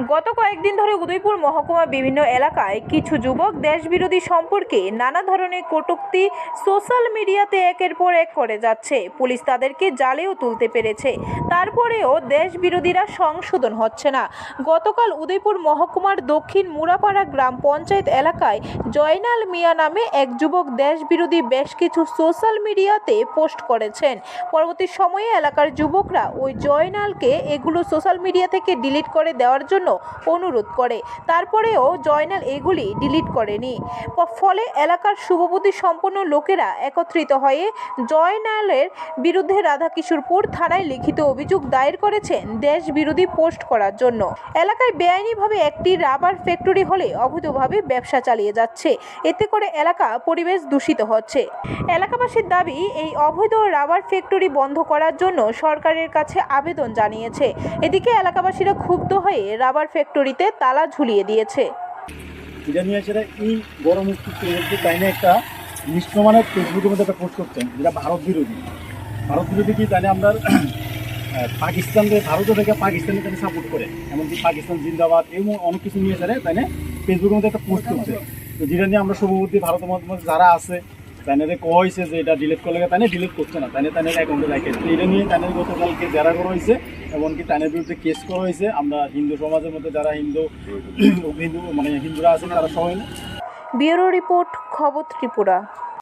গত কয়েকদিন ধরে উদয়পুর মহকুমা বিভিন্ন এলাকায় কিছু যুবক দেশবিরোধী সম্পর্কে নানা ধরনের কটূক্তি সোশ্যাল মিডিয়াতে একের পর এক করে যাচ্ছে। পুলিশ তাদেরকে জালেও তুলতে পেরেছে। তারপরেও দেশবিরোধীরা সংশোধন হচ্ছে না। গতকাল উদয়পুর মহকুমার দক্ষিণ মুরাপাড়া গ্রাম পঞ্চায়েত এলাকায় জয়নাল মিয়া নামে এক যুবক দেশবিরোধী বেশ কিছু সোশ্যাল মিডিয়াতে পোস্ট করেছেন। পরবর্তী সময়ে এলাকার যুবকরা ওই জয়নালকে এগুলো সোশ্যাল মিডিয়া থেকে ডিলিট করে দেওয়ার জন্য অনুরোধ করে। তারপরেও জয়নাল এগুলি ডিলিট করেনি। ফলে এলাকার শুভবুদ্ধি সম্পন্ন লোকেরা একত্রিত হয়ে জয়নালের বিরুদ্ধে রাধাকিশোরপুর থানায় লিখিত অভিযোগ দায়ের করেছেন দেশ বিরোধী পোস্ট করার জন্য। এলাকায় বেআইনিভাবে একটি রাবার ফ্যাক্টরি হলে অবৈধভাবে ব্যবসা চালিয়ে যাচ্ছে। এতে করে এলাকা পরিবেশ দূষিত হচ্ছে। এলাকাবাসীর দাবি, এই অবৈধ রাবার ফ্যাক্টরি বন্ধ করার জন্য সরকারের কাছে আবেদন জানিয়েছে। এদিকে এলাকাবাসীরা ক্ষুব্ধ হয়ে রাবার ফ্যাক্টরিতে তালা ঝুলিয়ে দিয়েছে। এই গরম ফেসবুকের মধ্যে একটা পোস্ট যেটা ভারত বিরোধী। ভারত বিরোধী তাই আমরা পাকিস্তানকে, ভারতও থেকে পাকিস্তানে তাই সাপোর্ট করে। এমনকি পাকিস্তান জিন্দাবাদ এবং অনেক কিছু নিয়ে সেটা তাই ফেসবুকের মধ্যে একটা পোস্ট করছে। তো যেটা নিয়ে আমরা শুভবুদ্ধি ভারতের মধ্যে যারা আছে তাই না কো হয়েছে যে এটা ডিলিট করলে তাই ডিলিট করছে না। তাই না তাই অ্যাকাউন্টে রাখে এটা নিয়ে তাই গতকালকে জেরা করা হয়েছে এমনকি তাইনের বিরুদ্ধে কেস করা হয়েছে আমরা হিন্দু সমাজের মধ্যে যারা হিন্দু হিন্দু মানে হিন্দুরা আছেন তারা সবাই ব্যুরো রিপোর্ট খবর ত্রিপুরা।